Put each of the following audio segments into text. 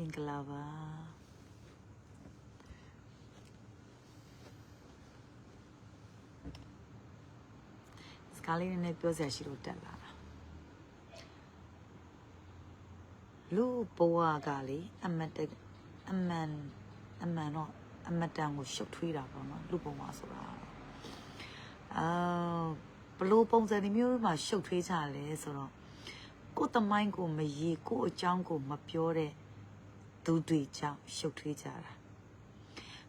မင်္ဂလာပါစကားလေးနည်းနည်းပြောစရာရှိလို့တက်လာတာလူဘဝကလေအမတ်တအမှန်အမှန်တော့အမတ်တန်ကိုရှုပ်ထွေးတာပေါ့နော်လူဘဝဆိုတာအာဘလို့ပုံစံဒီမျိုးမှာရှုပ်ထွေးကြလဲဆိုတော့ကိုယ်တမိုင်းကိုမရေကိုယ်အကြောင်းကိုမပြောတဲ့ သူတွေကြောင့်ရှုပ်ထွေးကြတာ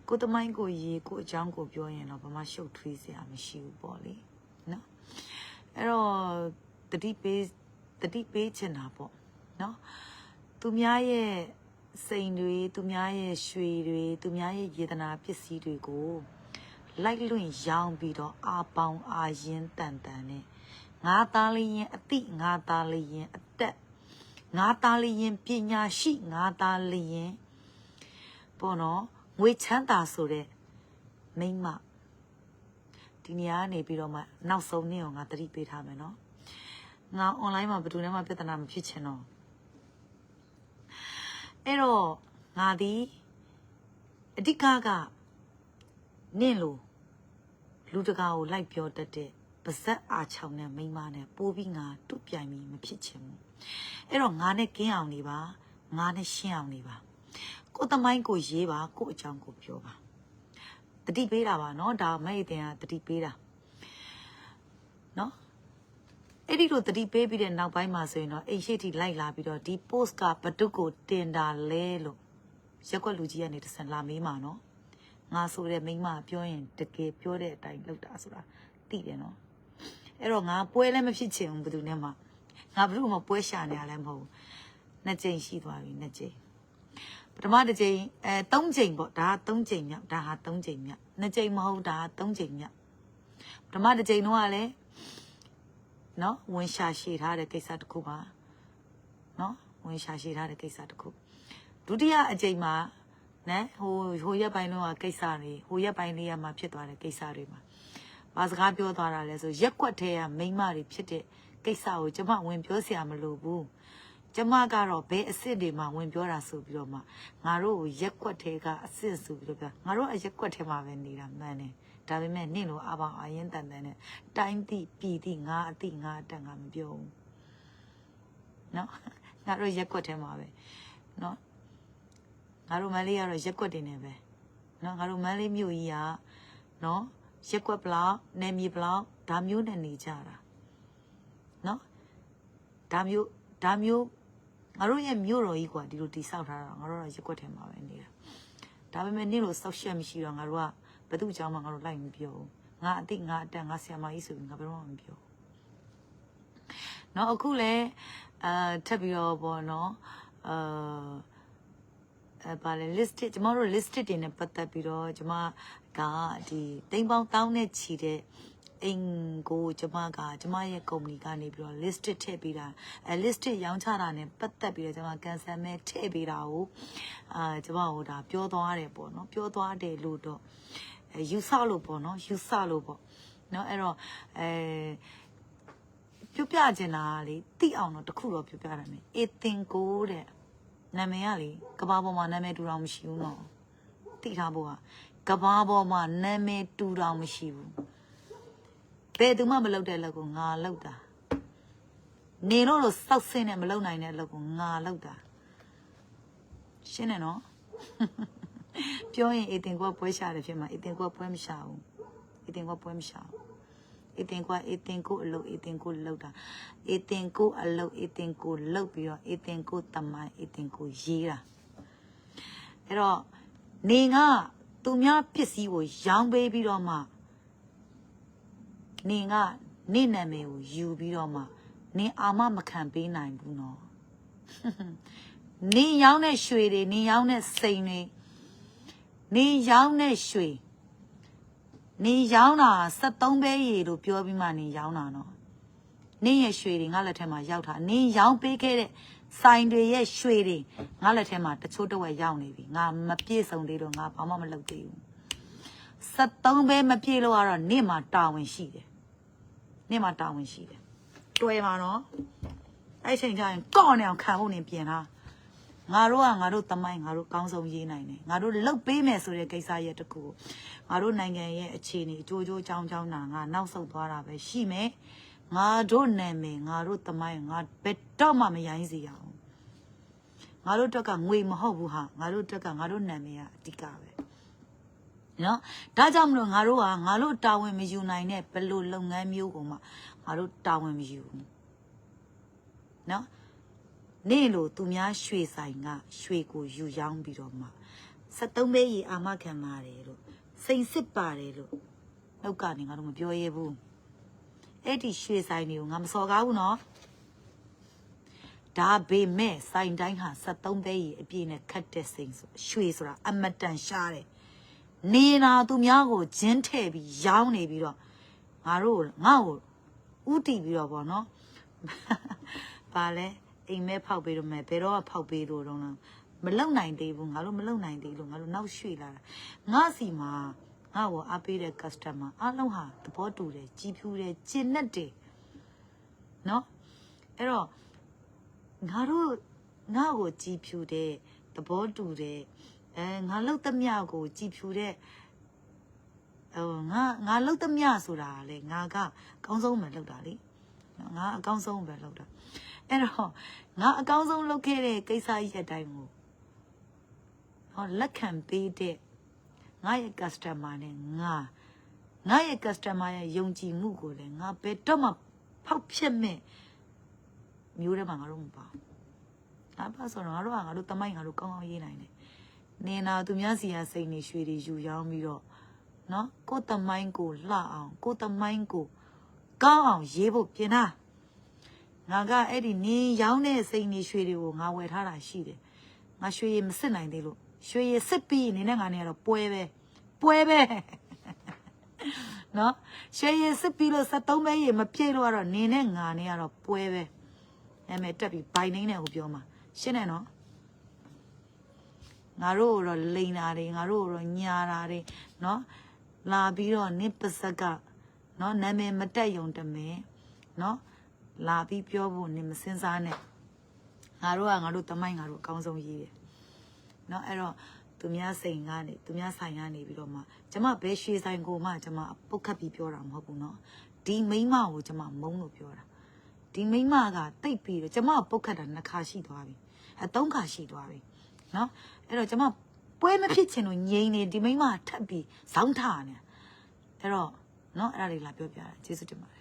ကိုယ်တမိုင်းကိုရေကိုယ်အကြောင်းကိုပြောရင်တော့ဘာမှရှုပ်ထွေးစရာမရှိဘူးပေါ့လေနော်အဲ့တော့တတိပေးတတိပေးချင်တာပေါ့နော်သူများရဲ့စိန်တွေသူများရဲ့ရွှေတွေသူများရဲ့ယေဒနာပစ္စည်းတွေကိုလိုက်လွင့်ရောင်းပြီးတော့အာပေါင်အာရင်တန်တန်နဲ့ငါသားလေးရင်အတိငါသားလေးရင်အသက် ငါသားလေးရင်ပညာရှိငါသားလေးရင်ပေါ့နော်ငွေချမ်းသာဆိုတဲ့မိန်းမဒီနေရာကနေပြီးတော့မှနောက်ဆုံးနေ့ကိုငါတတိပေးထားမယ်နော်ငါ online မှာဘယ်သူနဲ့မှပြဿနာမဖြစ်ချင်တော့အဲ့တော့ငါဒီအဓိကကနင့်လို့လူတကာကိုလိုက်ပြောတတ်တဲ့ ပါဇက်အားချောင်းတဲ့မိန်းမနဲ့ပိုးပြီးငါတူပြိုင်ပြီးမဖြစ်ချင်ဘူးအဲ့တော့ငါနဲ့ကင်းအောင်နေပါငါနဲ့ရှင်းအောင်နေပါကိုယ်သမိုင်းကိုရေးပါကိုယ့်အကြောင်းကိုပြောပါတတိပေးတာပါเนาะဒါမဲ့အတင်ကတတိပေးတာเนาะအဲ့ဒီလိုတတိပေးပြီးတဲ့နောက်ပိုင်းမှာဆိုရင်တော့အိမ်ရှိထိလိုက်လာပြီးတော့ဒီ post ကဘဒုကိုတင်တာလဲလို့ရက်ွက်လူကြီးကနေတစ်ဆန်လာမေးမှာเนาะငါဆိုတဲ့မိန်းမပြောရင်တကယ်ပြောတဲ့အတိုင်းလုပ်တာဆိုတာသိတယ်เนาะ အဲ့တော့ငါပွဲလည်းမဖြစ်ချင်ဘူးဘယ်သူနဲ့မှငါဘယ်သူမှပွဲရှာနေရလည်းမဟုတ်ဘူးနှစ်ကြိမ်ရှိသွားပြီနှစ်ကြိမ်ပထမတစ်ကြိမ်အဲသုံးကြိမ်ပေါ့ဒါကသုံးကြိမ်မြောက်ဒါဟာသုံးကြိမ်မြောက်နှစ်ကြိမ်မဟုတ်ဒါကသုံးကြိမ်မြောက်ပထမတစ်ကြိမ်တော့ကလည်းနော်ဝင်ရှာရှည်ထားတဲ့ကိစ္စတစ်ခုပါနော်ဝင်ရှာရှည်ထားတဲ့ကိစ္စတစ်ခုဒုတိယအကြိမ်မှာနော်ဟိုဟိုရက်ပိုင်းလုံးကကိစ္စတွေဟိုရက်ပိုင်းလေးရမှာဖြစ်သွားတဲ့ကိစ္စတွေမှာ ဘာစကားပြောသွားတာလဲဆိုရက်ွက်ထဲကမိန်းမတွေဖြစ်တဲ့ကိစ္စကိုကျမဝင်ပြောစရာမလိုဘူးကျမကတော့ဘဲအစ်စ်တွေမှာဝင်ပြောတာဆိုပြီးတော့မှငါတို့ကိုရက်ွက်ထဲကအစ်စ်ဆိုပြီးတော့ပြောငါတို့အရက်ွက်ထဲမှာပဲနေတာမှန်တယ်ဒါပေမဲ့နင့်လိုအဘောင်အရင်တန်တန်နဲ့တိုင်းတိပြည်တိငါအတိငါအတန်ကမပြောဘူးနော်ငါတို့ရက်ွက်ထဲမှာပဲနော်ငါတို့မန်းလေးကတော့ရက်ွက်တင်နေပဲနော်ငါတို့မန်းလေးမြို့ကြီးကနော် ရက်ကွက်ဘလောက်နယ်မြေဘလောက်ဒါမျိုးနဲ့နေကြတာနော်ဒါမျိုးဒါမျိုးငါတို့ရဲ့မြို့တော်ကြီးกว่าဒီလိုတိဆောက်ထားတာငါတို့တော့ရက်ကွက်ထဲမှာပဲနေတာဒါပေမဲ့နေ့လိုစောက်ရှက်မရှိတော့ငါတို့ကဘသူ့အကြောင်းမှငါတို့လိုက်မပြောဘူးငါအတိငါအတက်ငါဆရာမကြီးဆိုပြီးငါဘယ်တော့မှမပြောဘူးနော်အခုလဲအာထပ်ပြီးတော့ပေါ့နော်အာအဲပါလေ listed ကျမတို့ listed တွေနဲ့ပတ်သက်ပြီးတော့ကျမ ကဒီတိမ်ပေါင်းတောင်းနဲ့ချီတဲ့အိမ်ကိုကျမကကျမရဲ့ကုမ္ပဏီကနေပြီးတော့ listed ထည့်ပေးတာအဲ listed ရောင်းချတာနဲ့ပတ်သက်ပြီးတော့ကျမ cancel မဲ့ထည့်ပေးတာကိုအာကျမဟိုဒါပြောသွားတယ်ပေါ့နော်ပြောသွားတယ်လို့တော့အဲယူဆလို့ပေါ့နော်ယူဆလို့ပေါ့နော်အဲ့တော့အဲပြပြချင်တာကလေတိအောင်တော့တခုတော့ပြပြတာမယ်အေတင်ကိုတဲ့နာမည်ကလေကဘာပေါ်မှာနာမည်တူတော်မရှိဘူးနော်တိထားဖို့က ကဘာပေါ်မှာနာမည်တူတော်မရှိဘူးဘယ်သူမှမလုပ်တဲ့လက်ကိုငါလုပ်တာနေလို့လို့စောက်ဆင်းနဲ့မလုပ်နိုင်တဲ့လက်ကိုငါလုပ်တာရှင်းတယ်နော်ပြောရင်အေတင်ကပွဲရှာတယ်ဖြစ်မှာအေတင်ကပွဲမရှာဘူးအေတင်ကပွဲမရှာဘူးအေတင်ကအေတင်ကိုအလုပ်အေတင်ကိုလောက်တာအေတင်ကိုအလုပ်အေတင်ကိုလောက်ပြီးတော့အေတင်ကိုတမိုင်းအေတင်ကိုရေးတာအဲ့တော့နေက သူများပစ္စည်းကိုရောင်းပေးပြီးတော့မှနေကနေနာမည်ကိုယူပြီးတော့မှနေအာမမခံပေးနိုင်ဘူးနော်နေရောင်းတဲ့ရွှေတွေနေရောင်းတဲ့စိန်တွေနေရောင်းတဲ့ရွှေနေရောင်းတာ73ပဲရေလို့ပြောပြီးမှနေရောင်းတာနော်နေရဲ့ရွှေတွေငါလက်ထက်မှာရောက်တာနေရောင်းပေးခဲ့တဲ့ ဆိုင်တွေရဲ့ရွှေတွေငါလက်ထက်မှာတချို့တစ်ဝက်ရောက်နေပြီငါမပြည့်စုံသေးတော့ငါဘာမှမလုပ်သေးဘူး73ပဲမပြည့်လို့ကတော့နေမှာတာဝန်ရှိတယ်နေမှာတာဝန်ရှိတယ်တွေ့ပါနော်အဲ့ချိန်ကျရင်ကော့နေအောင်ခံဖို့နေပြင်တာငငါတို့ကငါတို့တမိုင်းငါတို့ကောင်းဆုံးရေးနိုင်တယ်ငါတို့လှုပ်ပေးမယ်ဆိုတဲ့ကိစ္စရဲ့တကူငါတို့နိုင်ငံရဲ့အခြေအနေအကျိုးကျိုးချောင်းချောင်းနာငါနောက်ဆုတ်သွားတာပဲရှိမယ် ငါတို့နာမည်ငါတို့တမိုင်းငါဘယ်တော့မှမရိုင်းစေရအောင်ငါတို့တက်ကငွေမဟုတ်ဘူးဟာငါတို့တက်ကငါတို့နာမည်ကအဓိကပဲနော်ဒါကြောင့်မလို့ငါတို့ကငါတို့တာဝန်မယူနိုင်တဲ့ဘယ်လိုလုပ်ငန်းမျိုးကိုမှငါတို့တာဝန်မယူဘူးနော်နေ့လိုသူများရွှေဆိုင်ကရွှေကိုယူရောင်းပြီးတော့မှ73ပဲရီအာမခံပါတယ်လို့စိန်စစ်ပါတယ်လို့နှုတ်ကနေငါတို့မပြောရဘူး အဲ့ဒီရွှေဆိုင်တွေကိုငါမစော်ကားဘူးနော်ဒါပေမဲ့ဆိုင်တိုင်းဟာ73ပဲရီအပြည့်နဲ့ခတ်တဲ့စိန်ဆိုရွှေဆိုတာအမတန်ရှားတယ်နေနာသူများကိုဂျင်းထဲ့ပြီးရောင်းနေပြီးတော့ငါတို့ငါ့ကိုဥတီပြီးတော့ဗောနော်ပါလဲအိမ်မဲဖောက်ပေးတော့မယ်ဘယ်တော့မှဖောက်ပေးလို့တော့လားမလုံနိုင်သေးဘူးငါတို့မလုံနိုင်သေးလို့ငါတို့နောက်ရွှေ့လာတာငါစီမှာ ငါ့ကိုအားပေးတဲ့ customer အားလုံးဟာသဘောတူတယ်ကြည်ဖြူတယ်ကျင့်နဲ့တယ်နော်အဲ့တော့ငါတို့ငါ့ကိုကြည်ဖြူတဲ့သဘောတူတဲ့အဲငါလှုပ်သမျှကိုကြည်ဖြူတဲ့ဟိုငါငါလှုပ်သမျှဆိုတာကလေငါကအကောင်းဆုံးပဲလှုပ်တာလေနော်ငါအကောင်းဆုံးပဲလုပ်တာအဲ့တော့ငါအကောင်းဆုံးလုပ်ခဲ့တဲ့ကိစ္စကြီးအတိုင်းကိုဟောလက်ခံပေးတဲ့ ငါရဲ့ customer နဲ့ငါငါရဲ့ customer ရဲ့ယုံကြည်မှုကိုလည်းငါဘယ်တော့မှဖောက်ဖြစ်မဲ့မျိုးတွေမှာငါတို့မပါဘူး။ဒါပါဆိုတော့ငါတို့ကငါတို့တမိုင်းငါတို့ကောင်းကောင်းရေးနိုင်တယ်။နေနာသူများစီရစိတ်နေရွှေတွေယူရောင်းပြီးတော့နော်ကိုယ်တမိုင်းကိုလှအောင်ကိုယ်တမိုင်းကိုကောင်းအောင်ရေးဖို့ပြင်တာငါကအဲ့ဒီနင်းရောင်းတဲ့စိန်နေရွှေတွေကိုငါဝယ်ထားတာရှိတယ်ငါရွှေရည်မစစ်နိုင်သေးလို့ ရွှေရည်စစ်ပြီးနေနဲ့ငါနေရတော့ပွဲပဲပွဲပဲနော်ရွှေရည်စစ်ပြီးလို့73ပဲရည်မပြည့်လို့ကတော့နင်းနဲ့ငါနေရတော့ပွဲပဲအဲ့မဲ့တက်ပြီးဘိုင်နေနဲ့ကိုပြောမှာရှင်းတယ်နော်ငါတို့ကိုတော့လိန်တာတွေငါတို့ကိုတော့ညာတာတွေနော်လာပြီးတော့နစ်ပစက်ကနော်နာမည်မတက်ယုံတမင်နော်လာပြီးပြောဖို့နေမစင်စားနဲ့ငါတို့ကငါတို့တမိုင်းငါတို့အကောင်းဆုံးရေးတယ် နော်အဲ့တော့သူများစိန်ကနေသူများဆိုင်ကနေပြီးတော့မှကျမဘယ်ရွှေဆိုင်ကိုမှကျမပုတ်ခတ်ပြီးပြောတာမဟုတ်ဘူးနော်ဒီမိန်းမကိုကျမမုန်းလို့ပြောတာဒီမိန်းမကတိတ်ပြီးတော့ကျမပုတ်ခတ်တာနှစ်ခါရှိသွားပြီအဲသုံးခါရှိသွားပြီနော်အဲ့တော့ကျမပွဲမဖြစ်ချင်လို့ငြိမ်နေဒီမိန်းမကထပ်ပြီးဇောင်းထားနေအဲ့တော့ เนาะအဲ့ဒါလေးလာပြောပြတာကျေးဇူးတင်ပါတယ် ်